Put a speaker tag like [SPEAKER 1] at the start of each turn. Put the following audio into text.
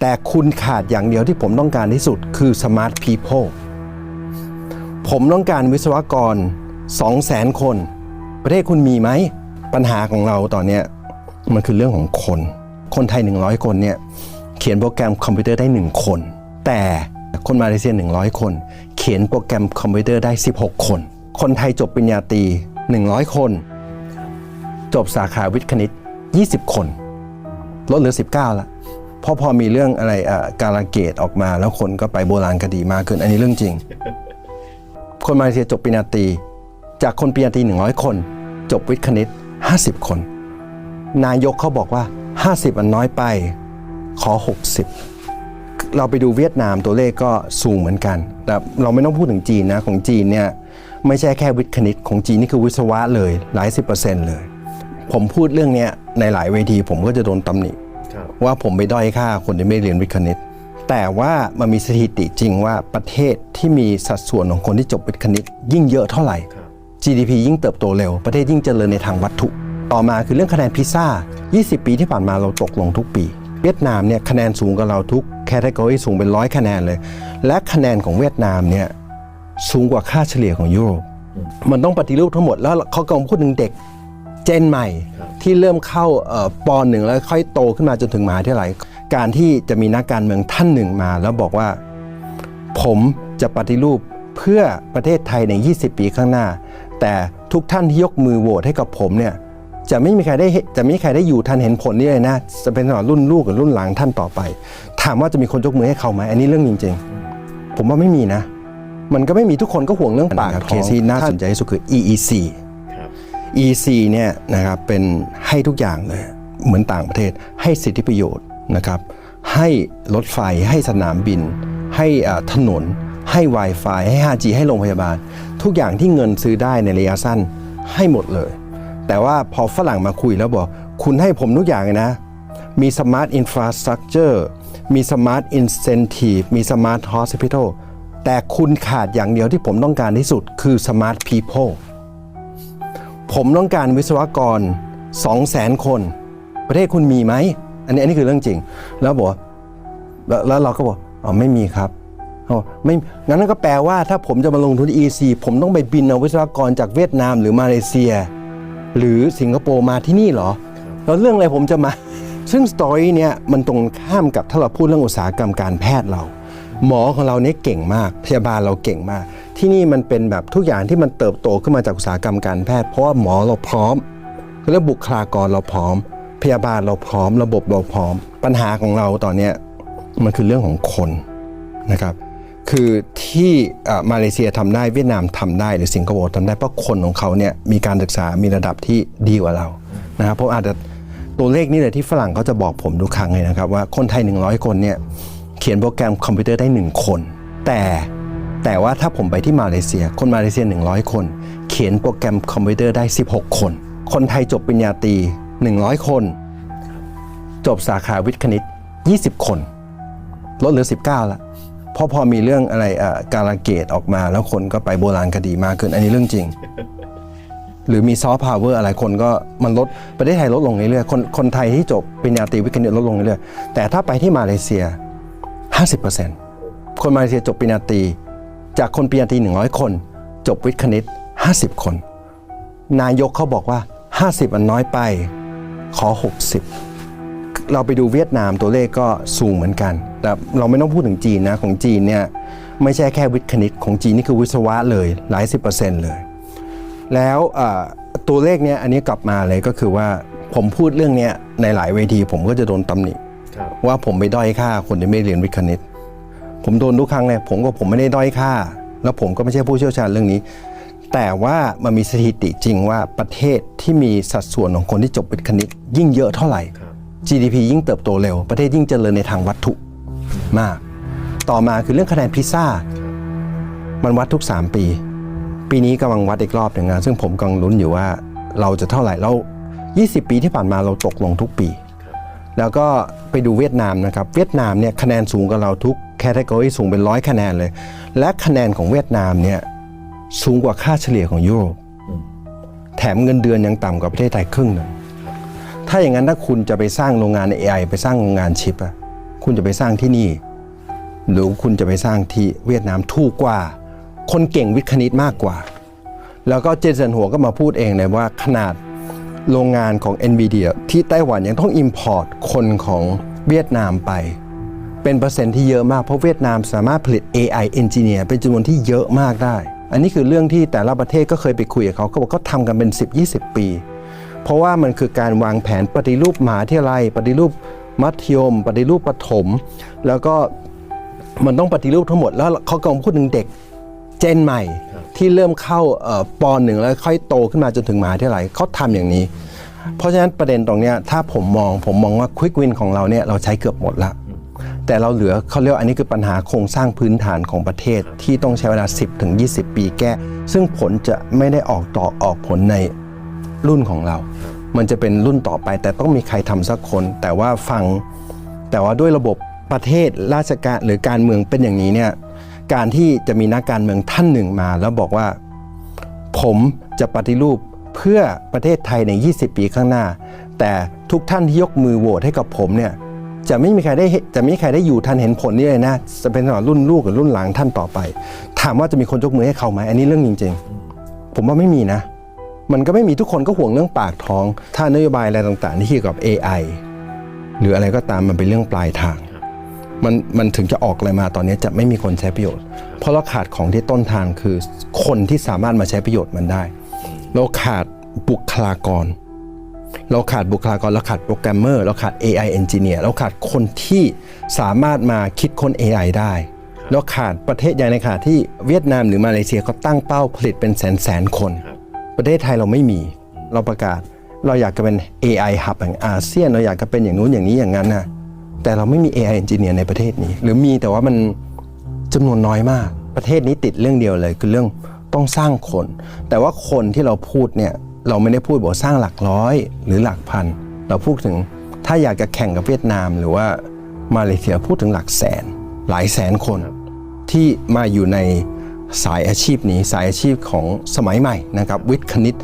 [SPEAKER 1] แต่คุณขาดอย่างเดียวที่ผมต้องการที่สุดคือ smart people ผมต้องการวิศวกร 200,000 คน ประเทศคุณมีไหม ปัญหาของเราตอนนี้มันคือเรื่องของคน คนไทย 100 คนเนี่ยเขียนโปรแกรมคอมพิวเตอร์ได้ 1 คน แต่คนมาเลเซีย 100 คน เขียนโปรแกรมคอมพิวเตอร์ได้ 16 คน คนไทยจบปริญญาตรี 100 คน จบสาขาวิทย์คณิต 20 คน ลดเหลือ 19แล้ว พราะพอมีเรื่องอะไรอะการาเกตออกมา แล้วคนก็ไปโบราณคดีมากขึ้น อันนี้เรื่องจริง คนมาเลเซียจบปริญญาตรีจากคนปริญญาตรี100 คน จบวิทย์คณิต 50 คน นายกเขาบอกว่า 50อันน้อยไปขอ 60 เราไปดูเวียดนามตัวเลขก็สูงเหมือนกันแต่เราไม่ต้องพูดถึงจีนนะของจีนเนี่ยไม่ใช่แค่วิทย์คณิตของจีนนี่คือวิศวะเลยหลายสิบเปอร์เซ็นต์เลย ผมพูดเรื่องเนี้ยในหลายเวทีผมก็จะโดนตำหนิ
[SPEAKER 2] ครับ
[SPEAKER 1] ว่าผมไปด้อยค่าคนที่ไม่เรียนวิทย์คณิต แต่ว่ามันมีสถิติจริงว่าประเทศที่มีสัดส่วนของคนที่จบวิทย์คณิต ยิ่งเยอะเท่าไหร่
[SPEAKER 2] ครับ
[SPEAKER 1] GDP ยิ่งเติบโตเร็ว ประเทศยิ่งเจริญในทางวัตถุ ต่อมาคือเรื่องคะแนนพิซซ่า 20 ปีที่ผ่านมาเราตกลงทุกปี เวียดนามเนี่ยคะแนนสูงกว่าเราทุกแคตตากรีสูงเป็นร้อยคะแนนเลย และคะแนนของเวียดนามเนี่ยสูงกว่าค่าเฉลี่ยของยุโรปมันต้องปฏิรูปทั้งหมดแล้วเขากำลังพูดถึงเด็ก เจนใหม่
[SPEAKER 2] ครับ
[SPEAKER 1] ที่เริ่มเข้าเอ่อปหนึ่งแล้วค่อยโตขึ้นมาจนถึงมหาวิทยาลัยการที่จะมีนักการเมืองท่านหนึ่งมา แล้วบอกว่า ผมจะปฏิรูปเพื่อประเทศไทยใน 20 ปีข้างหน้า แต่ทุกท่านที่ยกมือโหวตให้กับผมเนี่ยจะไม่มีใครได้เห็นจะไม่มีใครได้อยู่ทันเห็นผลนี่เลยนะ จะเป็นสำหรับรุ่นลูกกับรุ่นหลังท่านต่อไป ถามว่าจะมีคนยกมือให้เขาไหมอันนี้เรื่องจริงๆ ผมว่าไม่มีนะ มันก็ไม่มีทุกคนก็ห่วงเรื่องปากท้องเคสที่น่าสนใจที่สุดคือ EEC
[SPEAKER 2] ครับ
[SPEAKER 1] EC เนี่ยนะครับเป็นให้ทุกอย่างเลยเหมือนต่างประเทศให้สิทธิประโยชน์นะครับให้รถไฟให้สนามบิน ให้ถนน ให้ Wi-Fi ให้ 5G ให้โรงพยาบาล ทุกอย่างที่เงินซื้อได้ในระยะสั้นให้หมดเลย แต่ว่าพอฝรั่งมาคุยแล้วบอก คุณให้ผมทุกอย่างเลยนะ มี Smart Infrastructure มี Smart Incentive มี Smart Hospital แต่คุณขาดอย่างเดียวที่ผมต้องการที่สุดคือ Smart People ผมต้องการวิศวกร 200,000 คน ประเทศคุณมีไหม อันนี้อันนี้คือเรื่องจริง แล้วบอกว่าแล้วแล้วเราก็บอกอ๋อไม่มีครับอ๋อไม่งั้นก็แปลว่าถ้าผมจะมาลงทุน EC ผมต้องไปบินเอาวิศวกรจากเวียดนามหรือมาเลเซีย หรือสิงคโปร์มาที่นี่เหรอ แล้วเรื่องอะไรผมจะมา ซึ่งสตอรี่เนี่ยมันตรงข้ามกับถ้าเราพูดเรื่องอุตสาหกรรมการแพทย์เรา หมอของเราเนี่ยเก่งมาก พยาบาลเราเก่งมาก ที่นี่มันเป็นแบบทุกอย่างที่มันเติบโตขึ้นมาจากอุตสาหกรรมการแพทย์ เพราะว่าหมอเราพร้อมเรื่องบุคลากรเราพร้อม พยาบาลเราพร้อม ระบบเราพร้อม ปัญหาของเราตอนนี้มันคือเรื่องของคนนะครับคือที่มาเลเซียทำได้เวียดนามทำได้หรือสิงคโปร์ทำได้เพราะคนของเขาเนี่ยมีการศึกษามีระดับที่ดีกว่าเรานะครับเพราะอาจจะตัวเลขนี่เลยที่ฝรั่งเขาจะบอกผมทุกครั้งเลยนะครับว่าคนไทย 100 คนเนี่ยเขียนโปรแกรมคอมพิวเตอร์ได้ 1 คน แต่ แต่ว่าถ้าผมไปที่มาเลเซีย คนมาเลเซีย 100 คน เขียนโปรแกรมคอมพิวเตอร์ได้ 16 คน คนไทยจบปริญญาตรี 100 คน จบสาขาวิทย์คณิต 20 คน ลดเหลือ 19ล้วเพราะพอมีเรื่องอะไรการาเกตออกมา แล้วคนก็ไปโบราณคดีมากขึ้น อันนี้เรื่องจริง หรือมีซอฟต์พาวเวอร์อะไรคนก็มันลดประเทศไทยลดลงเรื่อยๆคนคนไทยที่จบปริญญาตรีวิทย์คณิตลดลงเรื่อยๆแต่ถ้าไปที่มาเลเซีย 50%คนมาเลเซียจบปริญญาตรี จากคนปริญญาตรี100 คน จบวิทย์คณิต 50 คน นายกเขาบอกว่า 50 อันน้อยไป ขอ 60 เราไปดูเวียดนามตัวเลขก็สูงเหมือนกัน แต่เราไม่ต้องพูดถึงจีนนะ ของจีนเนี่ยไม่ใช่แค่วิทย์คณิต ของจีนนี่คือวิศวะเลยหลายสิบเปอร์เซ็นต์เลย แล้วเอ่อตัวเลขเนี้ยอันนี้กลับมาเลยก็คือว่าผมพูดเรื่องเนี้ยในหลายเวทีผมก็จะโดนตำหนิ
[SPEAKER 2] ครับ
[SPEAKER 1] ว่าผมไปด้อยค่าคนที่ไม่เรียนวิทย์คณิต ผมโดนทุกครั้งเลยผมก็ผมไม่ได้ด้อยค่า แล้วผมก็ไม่ใช่ผู้เชี่ยวชาญเรื่องนี้ แต่ว่ามันมีสถิติจริงว่าประเทศที่มีสัดส่วนของคนที่จบวิทย์คณิต ยิ่งเยอะเท่าไหร่
[SPEAKER 2] ครับ
[SPEAKER 1] GDP ยิ่งเติบโตเร็ว ประเทศยิ่งเจริญในทางวัตถุมาก ต่อมาคือเรื่องคะแนนพิซซ่า มันวัดทุก 3 ปี ปีนี้กำลังวัดอีกรอบหนึ่งนะซึ่งผมกำลังลุ้นอยู่ว่าเราจะเท่าไหร่เรา 20 ปีที่ผ่านมาเราตกลงทุกปี แล้วก็ไปดูเวียดนามนะครับ เวียดนามเนี่ยคะแนนสูงกว่าเราทุกแคตตากรีสูงเป็นร้อยคะแนนเลย และคะแนนของเวียดนามเนี่ยสูงกว่าค่าเฉลี่ยของยุโรปแถมเงินเดือนยังต่ำกว่าประเทศไทยครึ่งหนึ่งถ้าอย่างนั้นถ้าคุณจะไปสร้างโรงงาน AI ไปสร้างโรงงานชิปอะคุณจะไปสร้างที่นี่ หรือคุณจะไปสร้างที่เวียดนามถูกกว่า คนเก่งวิทย์คณิตมากกว่า แล้วก็เจนเซนหัวก็มาพูดเองเลยว่าขนาด โรงงานของ NVIDIA ที่ไต้หวันยังต้อง Import คนของเวียดนามไป เป็นเปอร์เซ็นต์ที่เยอะมากเพราะเวียดนามสามารถผลิต AI engineer เป็นจำนวนที่เยอะมากได้ อันนี้คือเรื่องที่แต่ละประเทศก็เคยไปคุยกับเขาเขาบอกเขาทำกันเป็น 10-20 ปี เพราะว่ามันคือการวางแผนปฏิรูปมหาวิทยาลัย ปฏิรูปมัธยม ปฏิรูปประถม แล้วก็มันต้องปฏิรูปทั้งหมดแล้วเขากำลังพูดถึงเด็ก เจนใหม่ ที่เริ่มเข้าเอ่อปหนึ่งแล้วค่อยโตขึ้นมาจนถึงมหาวิทยาลัยเขาทำอย่างนี้ เพราะฉะนั้นประเด็นตรงนี้ถ้าผมมองผมมองว่าควิกวินของเราเนี่ยเราใช้เกือบหมดละแต่เราเหลือเขาเรียกอันนี้คือปัญหาโครงสร้างพื้นฐานของประเทศที่ต้องใช้เวลา 10ถึง20 ปีแก้ ซึ่งผลจะไม่ได้ออกต่อออกผลในรุ่นของเรา มันจะเป็นรุ่นต่อไป แต่ต้องมีใครทำสักคน แต่ว่าฟังแต่ว่าด้วยระบบประเทศราชการหรือการเมืองเป็นอย่างนี้เนี่ย การที่จะมีนักการเมืองท่านหนึ่งมา แล้วบอกว่า ผมจะปฏิรูปเพื่อประเทศไทยใน 20 ปีข้างหน้า แต่ทุกท่านที่ยกมือโหวตให้กับผมเนี่ยจะไม่มีใครได้จะไม่มีใครได้อยู่ทันเห็นผลนี่เลยนะจะเป็นสำหรับรุ่นลูกหรือรุ่นหลังท่านต่อไป ถามว่าจะมีคนยกมือให้เขาไหมอันนี้เรื่องจริง ๆ ผมว่าไม่มีนะ มันก็ไม่มีทุกคนก็ห่วงเรื่องปากท้อง ถ้านโยบายอะไรต่างๆ ที่เกี่ยวกับ AI หรืออะไรก็ตามมันเป็นเรื่องปลายทาง มันมันถึงจะออกอะไรมาตอนนี้จะไม่มีคนใช้ประโยชน์ เพราะเราขาดของที่ต้นทางคือคนที่สามารถมาใช้ประโยชน์มันได้ เราขาดบุคลากร เราขาดบุคลากร เราขาดโปรแกรมเมอร์ เราขาด AI engineer เราขาดคนที่สามารถมาคิดค้น AI ได้ เราขาดประเทศอย่างในขณะที่เวียดนามหรือมาเลเซียเขาตั้งเป้าผลิตเป็นแสนแสนคน ประเทศไทยเราไม่มี เราประกาศ เราอยากจะเป็น AI hub แห่งอาเซียน เราอยากจะเป็นอย่างนู้นอย่างนี้อย่างนั้นนะ แต่เราไม่มี AI engineer ในประเทศนี้ หรือมีแต่ว่ามันจำนวนน้อยมาก ประเทศนี้ติดเรื่องเดียวเลย คือเรื่องต้องสร้างคน แต่ว่าคนที่เราพูดเนี่ยเราไม่ได้พูดบอกสร้างหลักร้อย หรือหลักพัน เราพูดถึงถ้าอยากจะแข่งกับเวียดนาม หรือว่ามาเลเซียพูดถึงหลักแสน หลายแสนคน ที่มาอยู่ในสายอาชีพนี้สายอาชีพของสมัยใหม่นะครับวิทย์คณิต